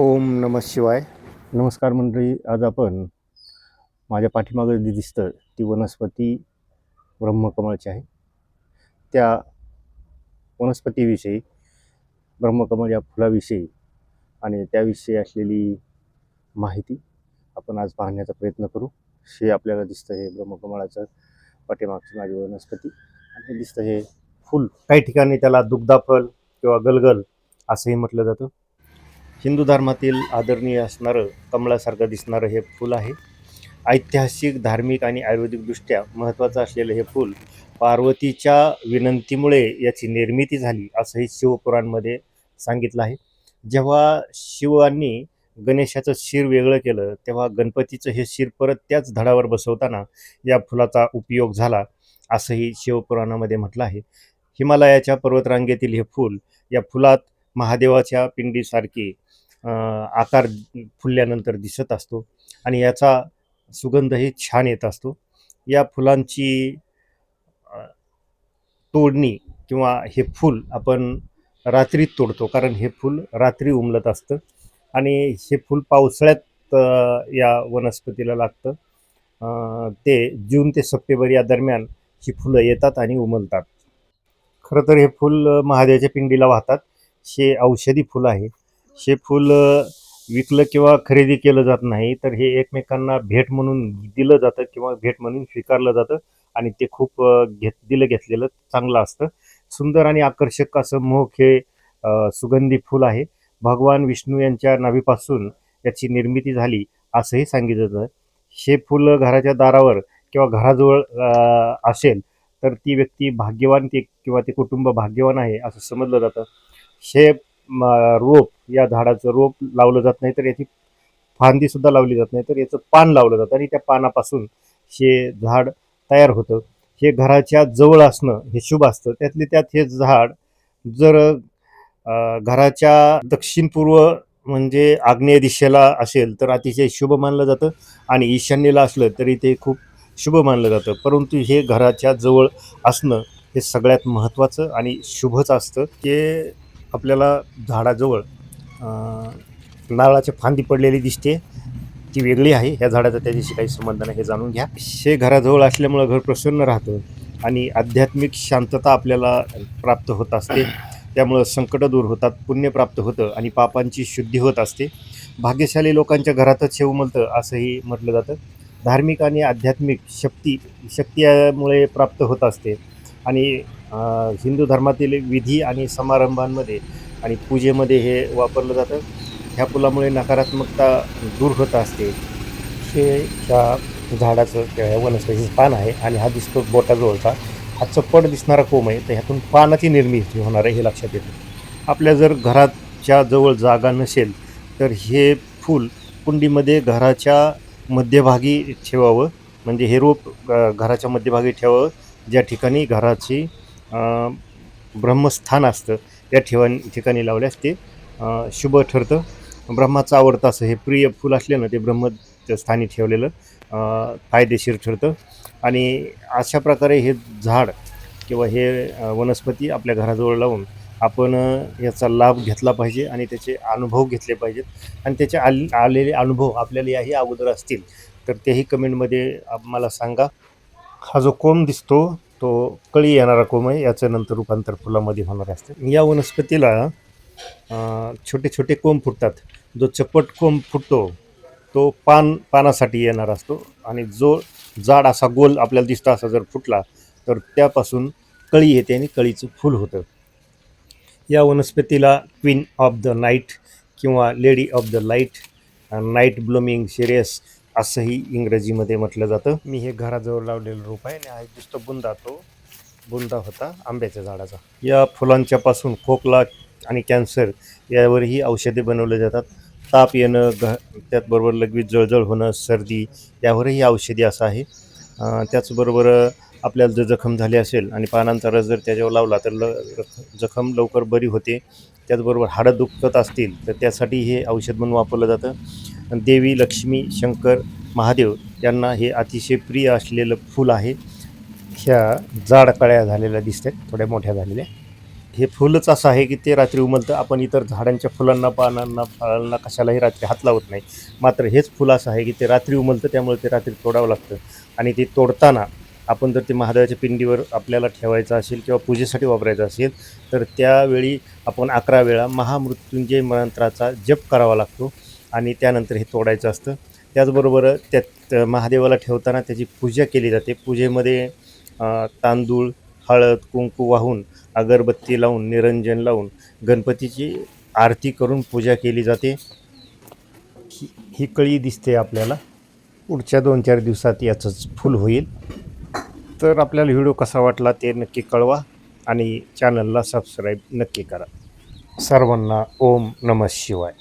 ओम नम शिवाय. नमस्कार मंडळी आज आपण माझ्या पाठीमागं जी दिसतं ती वनस्पती ब्रह्मकमळची आहे. त्या वनस्पतीविषयी ब्रह्मकमळ या फुलाविषयी आणि त्याविषयी असलेली माहिती आपण आज पाहण्याचा प्रयत्न करू. हे आपल्याला दिसतं हे ब्रह्मकमळाचं पाठीमागची माझी वनस्पती आणि हे दिसतं हे फूल. काही ठिकाणी त्याला दुग्धाफल किंवा गलगल असंही म्हटलं जातं. हिंदू धर्मातील आदरणीय असणारं कमळासारखं दिसणारं हे फूल आहे. ऐतिहासिक धार्मिक आणि आयुर्वेदिकदृष्ट्या महत्त्वाचं असलेलं हे फूल पार्वतीच्या विनंतीमुळे याची निर्मिती झाली असंही शिवपुराणमध्ये सांगितलं आहे. जेव्हा शिवांनी गणेशाचं शिर वेगळं केलं तेव्हा गणपतीचं हे शिर परत त्याच धडावर बसवताना या फुलाचा उपयोग झाला असंही शिवपुराणामध्ये म्हटलं आहे. हिमालयाच्या पर्वतरांगेतील हे फूल या फुलात महादेवाच्या पिंडीसारखी आकार फुलल्यानंतर दिसत असतो आणि याचा सुगंधही छान येत असतो. या फुलांची तोडणी किंवा हे फूल आपण रात्रीत तोडतो कारण हे फूल रात्री उमलत असतं आणि हे फूल पावसाळ्यात या वनस्पतीला लागतं. ते जून ते सप्टेंबर या दरम्यान ही फुलं येतात आणि उमलतात. खरं तर हे फूल महादेवाच्या पिंडीला वाहतात. हे औषधी फुलं आहे. हे फूल विकलं किंवा खरेदी केलं जात नाही तर हे एकमेकांना भेट म्हणून दिलं जातं किंवा भेट म्हणून स्वीकारलं जातं आणि ते खूप घेत दिलं घेतलेलं चांगलं असतं. सुंदर आणि आकर्षक असं मोहक हे सुगंधी फूल आहे. भगवान विष्णू यांच्या नावीपासून याची निर्मिती झाली असंही सांगितलं जातं. हे फूल घराच्या दारावर किंवा घराजवळ असेल तर ती व्यक्ती भाग्यवान ते किंवा ते कुटुंब भाग्यवान आहे असं समजलं जातं. हे रोप या झाडाचं रोप लावलं जात नाही तर याची फांदीसुद्धा लावली जात नाही तर याचं पान लावलं जातं आणि त्या पानापासून हे झाड तयार होतं. हे घराच्या जवळ असणं हे शुभ असतं. त्यातले त्यात हे झाड जर घराच्या दक्षिण पूर्व म्हणजे आग्नेय दिशेला असेल तर अतिशय शुभ मानलं जातं आणि ईशान्येला असलं तरी ते खूप शुभ मानलं जातं. परंतु हे घराच्या जवळ असणं हे सगळ्यात महत्त्वाचं आणि शुभच असतं. ते आपल्याला झाडाजवळ नारळाची फांदी पडलेली दिसते. ती वेगळी आहे. ह्या झाडाचा त्याच्याशी काही संबंध नाही हे जाणून घ्या. हे घराजवळ असल्यामुळं घर प्रसन्न राहतं आणि आध्यात्मिक शांतता आपल्याला प्राप्त होत असते. त्यामुळं संकटं दूर होतात पुण्य प्राप्त होतं आणि पापांची शुद्धी होत असते. भाग्यशाली लोकांच्या घरातच हे उमलतं असंही म्हटलं जातं. धार्मिक आणि आध्यात्मिक शक्ती शक्तीमुळे प्राप्त होत असते. आणि हिंदू धर्मातील विधी आणि समारंभांमध्ये आणि पूजेमध्ये हे वापरलं जातं. ह्या फुलामुळे नकारात्मकता दूर होत असते. हे ह्या झाडाचं किंवा वनस्पतीचं पान आहे आणि हा दिसतो बोटाजवळचा. हा चप्पट दिसणारा कोंब आहे तर ह्यातून पानाची निर्मिती होणार आहे हे लक्षात येतं. आपल्या जर घराच्या जवळ जागा नसेल तर हे फूल कुंडीमध्ये घराच्या मध्यभागी ठेवावं म्हणजे हे रोप घराच्या मध्यभागी ठेवावं. ज्या ठिकाणी घराची ब्रह्मस्थान असतं त्या ठिकाणी ठिकाणी लावल्यास ते शुभ ठरतं. ब्रह्माचं आवडतं असं हे प्रिय फूल असल्यानं ते ब्रह्म स्थानी ठेवलेलं फायदेशीर ठरतं. आणि अशा प्रकारे हे झाड किंवा हे वनस्पती आपल्या घराजवळ लावून आपण याचा लाभ घेतला पाहिजे आणि त्याचे अनुभव घेतले पाहिजेत. आणि त्याचे आल आलेले अनुभव आपल्याला याही अगोदर असतील तर तेही कमेंटमध्ये मला सांगा. हा जो कोंब दिसतो तो कळी येणारा कोंब आहे. याचं नंतर रूपांतर फुलामध्ये होणार असते. या वनस्पतीला छोटे छोटे कोंब फुटतात. जो चपट कोंब फुटतो तो पान पानासाठी येणार असतो. आणि जो जाड असा गोल आपल्याला दिसतो असा जर फुटला तर त्यापासून कळी येते आणि कळीचं फूल होतं. या वनस्पतीला क्वीन ऑफ द नाईट किंवा lady of the light night blooming cereus असंही इंग्रजीमध्ये म्हटलं जातं. मी हे घराजवळ लावलेलं रूप आहे आणि हा दिसतो बुंदा तो बुंदा होता आंब्याच्या झाडाचा. या फुलांच्या पासून खोकला आणि कॅन्सर यावरही औषधे बनवले जातात. ताप येणं घ त्याचबरोबर लगेच जळजळ होणं सर्दी यावरही औषधी असं आहे. त्याचबरोबर आपल्याला जर जखम झाली असेल आणि पानांचा रस जर त्याच्यावर लावला तर ल जखम लवकर बरी होते. त्याचबरोबर हाडं दुखत असतील तर त्यासाठी हे औषध म्हणून वापरलं जातं. देवी लक्ष्मी शंकर महादेव यांना हे अतिशय प्रिय असलेलं फूल आहे. ह्या जाड कळ्या झालेल्या दिसत आहेत थोड्या मोठ्या झालेल्या. हे फुलच असं आहे की ते रात्री उमलतं. आपण इतर झाडांच्या फुलांना पानांना फळांना कशालाही रात्री हात लावत नाही. मात्र हेच फुल असं आहे की ते रात्री उमलतं त्यामुळे ते रात्री तोडावं लागतं. आणि ते तोडताना आपण जर ते महादेवाच्या पिंडीवर आपल्याला ठेवायचं असेल किंवा पूजेसाठी वापरायचं असेल तर त्यावेळी आपण अकरा वेळा महामृत्युंजय मंत्राचा जप करावा लागतो. आणि त्यानंतर हे तोडायचं असतं. त्याचबरोबर त्यात महादेवाला ठेवताना त्याची पूजा केली जाते. पूजेमध्ये तांदूळ हळद कुंकू वाहून अगरबत्ती लावून निरंजन लावून गणपतीची आरती करून पूजा केली जाते. ही ही कळी दिसते आपल्याला. पुढच्या दोन चार दिवसात याचंच फुल होईल. तर आपल्याला व्हिडिओ कसा वाटला ते नक्की कळवा आणि चॅनलला सबस्क्राईब नक्की करा. सर्वांना ओम नमः शिवाय.